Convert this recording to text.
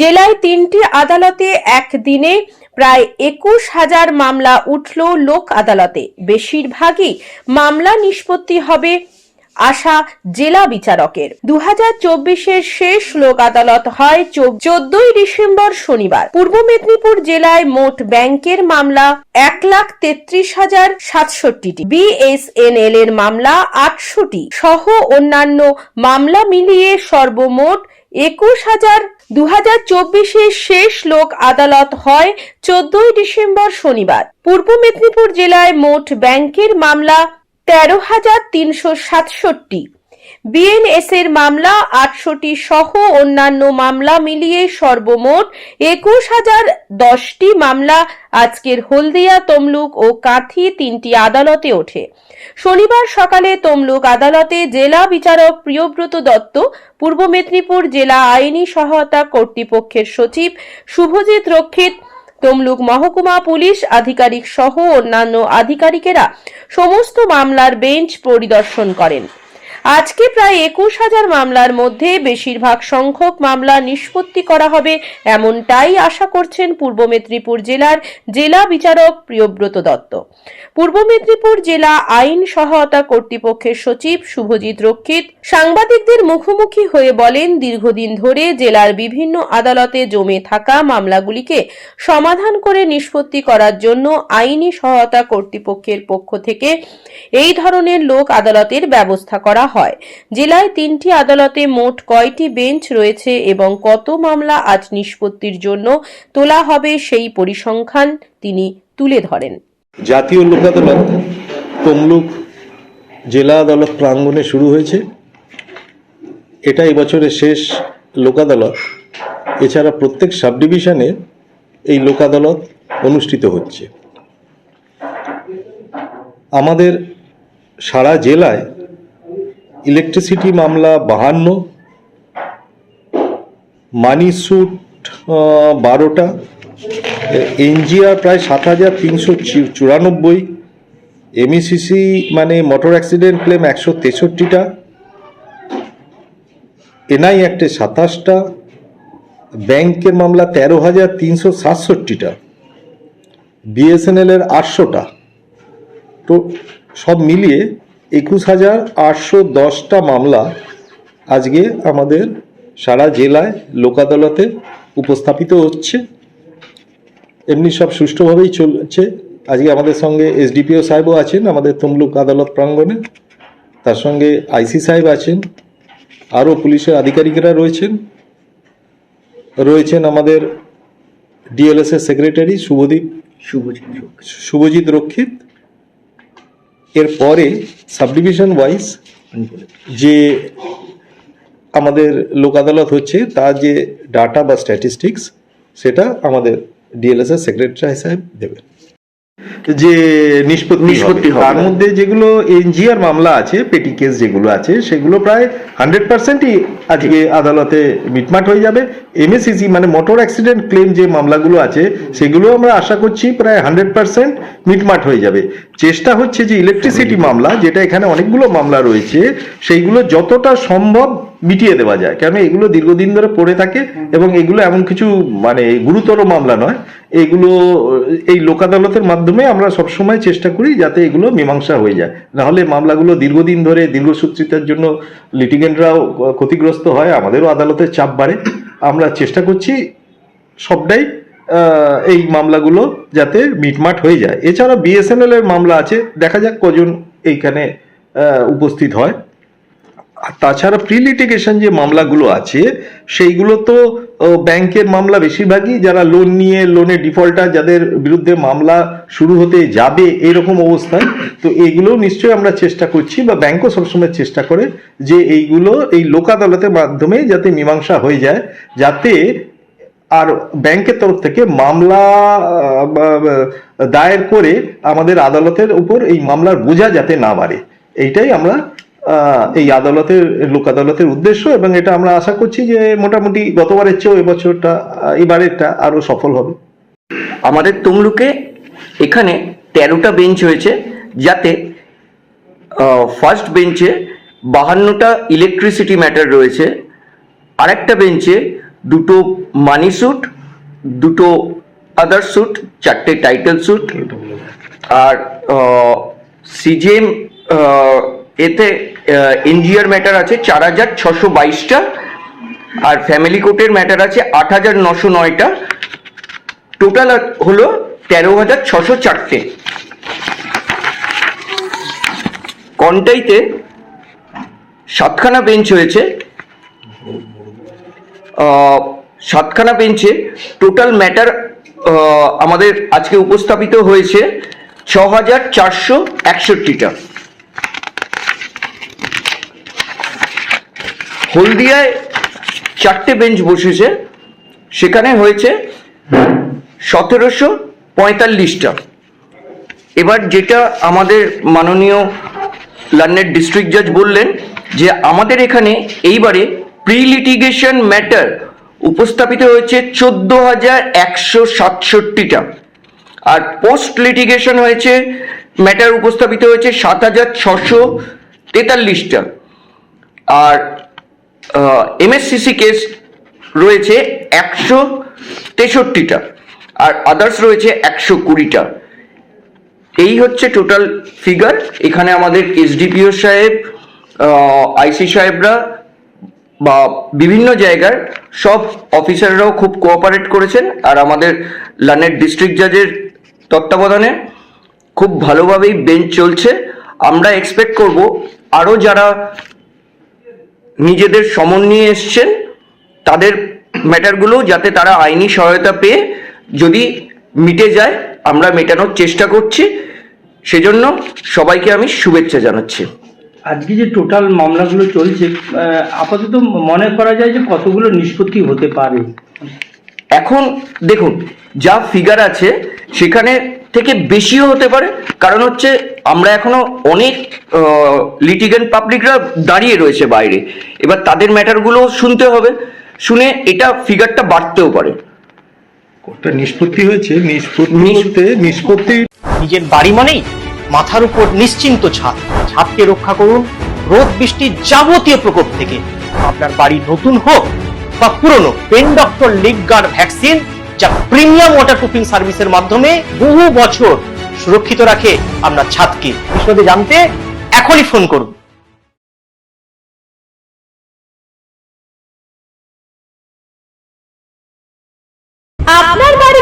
জেলায় তিনটি আদালতে একদিনে প্রায় একুশ হাজার মামলা উঠল লোক আদালতে। বেশিরভাগই মামলা নিষ্পত্তি হবে আশা জেলা বিচারকের। দু হাজার শেষ লোক আদালত হয় চোদ্দই ডিসেম্বর শনিবার। পূর্ব মেদিনীপুর জেলায় মোট ব্যাংকের মামলা এক লাখ তেত্রিশ হাজার সাতষট্টিটি। বিএসএনএল এর মামলা আটশোটি। সহ অন্যান্য মামলা মিলিয়ে সর্বমোট একুশ হাজার দু হাজার শেষ লোক আদালত হয় চোদ্দই ডিসেম্বর শনিবার। পূর্ব মেদিনীপুর জেলায় মোট ব্যাংকের মামলা তেরো হাজার তিনশো সাতষট্টি। বিএনএস এর মামলা, আটশোটি সহ অন্যান্য মামলা মিলিয়ে সর্বমোট একুশ হাজার দশটি মামলা আজকের হলদিয়া, তমলুক ও কাঁথি তিনটি আদালতে ওঠে। শনিবার সকালে তমলুক আদালতে জেলা বিচারক প্রিয়ব্রত দত্ত, পূর্ব মেদিনীপুর জেলা আইনি সহায়তা কর্তৃপক্ষের সচিব শুভজিৎ রক্ষিত, তমলুক মহকুমা পুলিশ আধিকারিক সহ অন্যান্য আধিকারিকেরা সমস্ত মামলার বেঞ্চ পরিদর্শন করেন। আজকে প্রায় একুশ হাজার মামলার মধ্যে বেশিরভাগ সংখ্যক মামলা নিষ্পত্তি করা হবে এমনটাই আশা করছেন পূর্ব মেদিনীপুর জেলার জেলা বিচারক প্রিয়ব্রত দত্ত। পূর্ব মেদিনীপুর জেলা আইন সহায়তা কর্তৃপক্ষের সচিব শুভজিৎ রক্ষিত সাংবাদিকদের মুখোমুখি হয়ে বলেন, দীর্ঘদিন ধরে জেলার বিভিন্ন আদালতে জমে থাকা মামলাগুলিকে সমাধান করে নিষ্পত্তি করার জন্য আইনি সহায়তা কর্তৃপক্ষের পক্ষ থেকে এই ধরনের লোক আদালতের ব্যবস্থা করা হয়। জেলায় তিনটি আদালতে মোট কয়টি বেঞ্চ রয়েছে এবং কত মামলা আজ নিষ্পত্তির জন্য তোলা হবে সেই পরিসংখ্যান তিনি তুলে ধরেন। জাতীয় লোক আদালত তমলুক জেলা আদালত প্রাঙ্গণে শুরু হয়েছে। এটা এবছরের শেষ লোক আদালত এছাড়া প্রত্যেক সাব ডিভিশনে এই লোক আদালত অনুষ্ঠিত হচ্ছে। আমাদের সারা জেলায় ইলেকট্রিসিটি মামলা বাহান্ন, মানি স্যুট বারোটা এনজিআর প্রায় সাত হাজার তিনশো চুরানব্বই, এমইসিসি মানে মোটর অ্যাক্সিডেন্ট ক্লেম একশো তেষট্টিটা, এনআই অ্যাক্টে সাতাশটা, ব্যাংকের মামলা তেরো হাজার তিনশো সাতষট্টিটা বিএসএনএল এর আটশোটা। তো সব মিলিয়ে একুশ হাজার আটশো দশটা মামলা আজকে আমাদের সারা জেলায় লোক আদালতে উপস্থাপিত হচ্ছে। এমনি সব সুষ্ঠুভাবেই চলছে। আজকে আমাদের সঙ্গে এসডিপিও সাহেবও আছেন আমাদের তমলুক আদালত প্রাঙ্গণে। তার সঙ্গে আইসি সাহেব আছেন আরও পুলিশের আধিকারিকরা রয়েছেন। রয়েছেন আমাদের ডিএলএস এর সেক্রেটারি শুভদীপ শুভজিৎ শুভজিৎ রক্ষিত। এরপরে সাবডিভিশন ওয়াইজ যে আমাদের লোক আদালত হচ্ছে, তার যে ডাটা বা স্ট্যাটিস্টিক্স সেটা আমাদের ডিএলএস এর সেক্রেটারি সাহেব দেবেন। যে নিষ্পত্তি। তার মধ্যে যেগুলো এনজিআর মামলা আছে পেটি কেস যেগুলো আছে সেগুলো প্রায় হান্ড্রেড পার্সেন্টই আজকে আদালতে মিটমাট হয়ে যাবে। এমএসিসি মানে মোটর অ্যাক্সিডেন্ট ক্লেম যে মামলাগুলো আছে সেগুলো আমরা আশা করছি প্রায় হান্ড্রেড পার্সেন্ট মিটমাট হয়ে যাবে। চেষ্টা হচ্ছে যে ইলেকট্রিসিটি মামলা যেটা এখানে অনেকগুলো মামলা রয়েছে সেইগুলো যতটা সম্ভব মিটিয়ে দেওয়া যায়। কেন? এগুলো দীর্ঘদিন ধরে পড়ে থাকে এবং এগুলো এমন কিছু মানে গুরুতর মামলা নয়। এগুলো এই লোক আদালতের মাধ্যমে আমরা সবসময় চেষ্টা করি যাতে এগুলো মীমাংসা হয়ে যায়। নাহলে মামলাগুলো দীর্ঘদিন ধরে দীর্ঘসূত্রিতার জন্য লিটিগেন্টরাও ক্ষতিগ্রস্ত হয় আমাদেরও আদালতের চাপ বাড়ে। আমরা চেষ্টা করছি সবটাই এই মামলাগুলো যাতে মিটমাট হয়ে যায়। এছাড়া বিএসএনএল এর মামলা আছে দেখা যাক কজন এইখানে উপস্থিত হয়। আর তাছাড়া প্রি লিটিগেশন যে মামলাগুলো আছে, সেইগুলো তো ব্যাংকের মামলা বেশিরভাগই যারা লোন নিয়ে লোনের ডিফল্টার যাদের বিরুদ্ধে মামলা শুরু হতে যাবে এরকম অবস্থায়, তো এইগুলো নিশ্চয়ই আমরা চেষ্টা করছি বা ব্যাংকও সবসময় চেষ্টা করে যে এইগুলো এই লোক আদালতের মাধ্যমে যাতে মীমাংসা হয়ে যায়, যাতে আর ব্যাংকের তরফ থেকে মামলা দায়ের করে আমাদের আদালতের উপর এই মামলার বোঝা যাতে না বাড়ে। এইটাই আমরা এই আদালতের লোক আদালতের উদ্দেশ্য এবং এটা আমরা আশা করছি যে মোটামুটি গতবারের চেয়েও এবছরটা এবারেরটা আরও সফল হবে। আমাদের তমলুকে এখানে তেরোটা বেঞ্চ হয়েছে যাতে ফার্স্ট বেঞ্চে বাহান্নটা ইলেকট্রিসিটি ম্যাটার রয়েছে আরেকটা বেঞ্চে দুটো মানি স্যুট দুটো আদার স্যুট চারটে টাইটেল স্যুট আর সিজিএম এতে এনজিআর ম্যাটার আছে চার হাজার ছশো বাইশটা আর ফ্যামিলি কোর্টের ম্যাটার আছে আট হাজার নশো নয়টা। টোটাল হলো তেরো হাজার ছশো চারটে। কন্টাইতে সাতখানা বেঞ্চ হয়েছে। সাতখানা বেঞ্চে টোটাল ম্যাটার আমাদের আজকে উপস্থাপিত হয়েছে ছ হাজার চারশো একষট্টিটা। হলদিয়ায় চারটে বেঞ্চ বসেছে। সেখানে হয়েছে সতেরোশো পঁয়তাল্লিশটা। এবার যেটা আমাদের মাননীয় লন্ডনের ডিস্ট্রিক্ট জাজ বললেন যে আমাদের এখানে এইবারে প্রি লিটিগেশন ম্যাটার উপস্থাপিত হয়েছে চোদ্দ হাজার একশো সাতষট্টিটা। আর পোস্ট লিটিগেশন হয়েছে ম্যাটার উপস্থাপিত হয়েছে সাত হাজার ছশো তেতাল্লিশটা। আর এমএসসিসি কেস রয়েছে একশো তেষট্টিটা আর আদার্স রয়েছে একশো কুড়িটা। এই হচ্ছে টোটাল ফিগার এখানে আমাদের এসডিপিও সাহেব আইসি সাহেবরা বা বিভিন্ন জায়গার সব অফিসাররাও খুব কোঅপারেট করেছেন আর আমাদের লানের ডিস্ট্রিক্ট জাজের তত্ত্বাবধানে খুব ভালোভাবেই বেঞ্চ চলছে। আমরা এক্সপেক্ট করব আরও যারা নিজেদের সমন নিয়ে এসছেন তাদের ম্যাটারগুলো যাতে তারা আইনি সহায়তা পেয়ে যদি মিটে যায় আমরা মেটানোর চেষ্টা করছি। সেজন্য সবাইকে আমি শুভেচ্ছা জানাচ্ছি। আজকে যে টোটাল মামলাগুলো চলছে আপাতত মনে করা যায় যে কতগুলো নিষ্পত্তি হতে পারে? এখন দেখুন যা ফিগার আছে সেখানে থেকে বেশিও হতে পারে। কারণ হচ্ছে আমরা এখনও অনেক লিটিগেন্ট পাবলিকরা দাঁড়িয়ে রয়েছে বাইরে। এবার তাদের ম্যাটারগুলো শুনতে হবে। শুনে এটা ফিগারটা বাড়তেও পারে। কোর্টটা নিষ্পত্তি হয়েছে। নিষ্পত্তি নিষ্পত্তি নিজের বাড়ি মানেই মাথার উপর নিশ্চিন্ত ছাদ। ছাদকে রক্ষা করুন রোদ বৃষ্টির যাবতীয় প্রকোপ থেকে। আপনার বাড়ি নতুন হোক বা পুরনো pen doctor leak guard vaccine যা প্রিমিয়াম ওয়াটার প্রুফিং সার্ভিসের মাধ্যমে বহু বছর সুরক্ষিত রাখে আপনার ছাদকে। বিশদে জানতে এখনই ফোন করুন। আপনার বাড়িকে